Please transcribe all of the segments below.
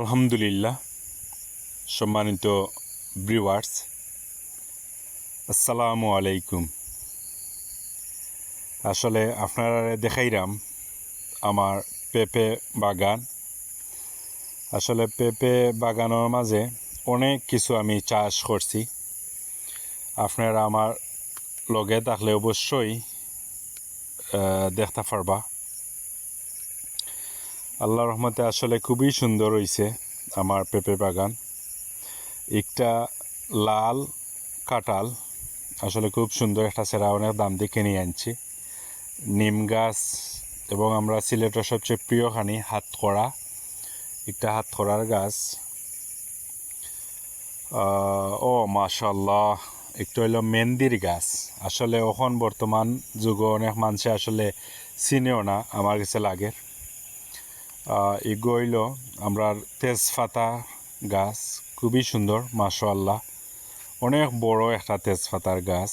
আলহামদুলিল্লাহ, সম্মানিত ব্রিওয়ার্স আসসালামু আলাইকুম। আসলে আপনারা দেখাইরাম আমার পেঁপে বাগান। আসলে পেঁপে বাগানের মাঝে অনেক কিছু আমি চাষ করছি। আপনারা আমার লগে থাকলে অবশ্যই দেখতে পারবা। আল্লাহ রহমতে আসলে খুবই সুন্দর হয়েছে আমার পেঁপে বাগান। একটা লাল কাঁঠাল, আসলে খুব সুন্দর একটা সেরা অনেক দাম দিয়ে কিনে আনছি। নিম গাছ এবং আমরা সিলেটের সবচেয়ে প্রিয় খানি হাত করা একটা হাত করার গাছ ও মাশাল্লাহ একটু হইল মেহেন্দির গাছ। আসলে এখন বর্তমান যুগে অনেক মানুষে আসলে চিনেও না, আমার কাছে লাগে। এগো হইল আমরা তেজপাতা গাছ। খুবই সুন্দর মাশাল্লাহ অনেক বড় একটা তেজপাতার গাছ।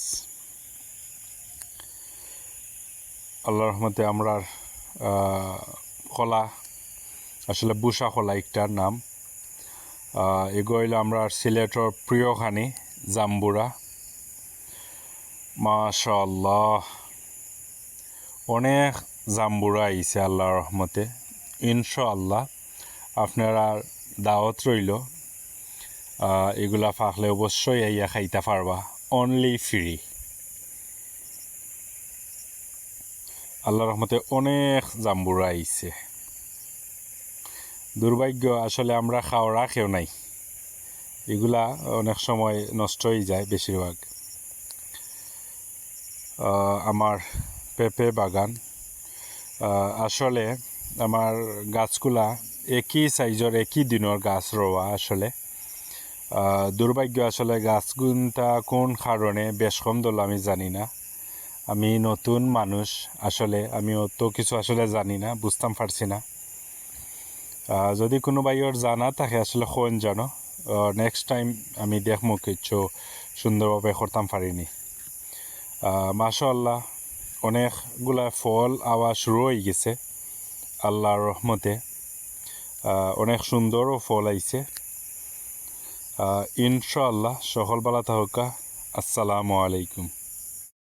আল্লাহ রহমতে আমরা কলা, আসলে বুসা কলা একটার নাম। এগো হইল আমরা সিলেটর প্রিয় খানি জাম্বুরা। মাশাল্লাহ অনেক জাম্বুরা আইছে আল্লাহর রহমতে। ইনশাআল্লাহ আপনারা দাওয়াত রইল। এগুলা ফাঁকলে অবশ্যই আইয়া খাইতে পারবা। অনলি ফ্রি আল্লাহ রহমতে অনেক জাম্বুরা আইছে। দুর্ভাগ্য, আসলে আমরা খাওয়া কেউ নাই। এগুলা অনেক সময় নষ্ট হয়ে যায় বেশিরভাগ। আমার পেঁপে বাগান। আসলে আমার গাছগুলা একই সাইজের একই দিনের গাছ রোয়া আসলে দুর্ভাগ্য আসলে গাছগুনটা কোন কারণে বেশ কম দল আমি জানি না। আমি নতুন মানুষ আসলে আমি অত কিছু আসলে জানি না বুঝতাম পারছি না। যদি কোনো বাইর জানা থাকে আসলে কোন জানো? নেক্সট টাইম আমি দেখমু কিছু সুন্দরভাবে করতাম পারিনি মাশাল্লাহ অনেকগুলা ফল আওয়া শুরু হয়ে গেছে। আল্লাহর রহমতে অনেক সুন্দরও ফল আইছে। ইনশাআল্লাহ সকল বালা থাকা। আসসালামু আলাইকুম।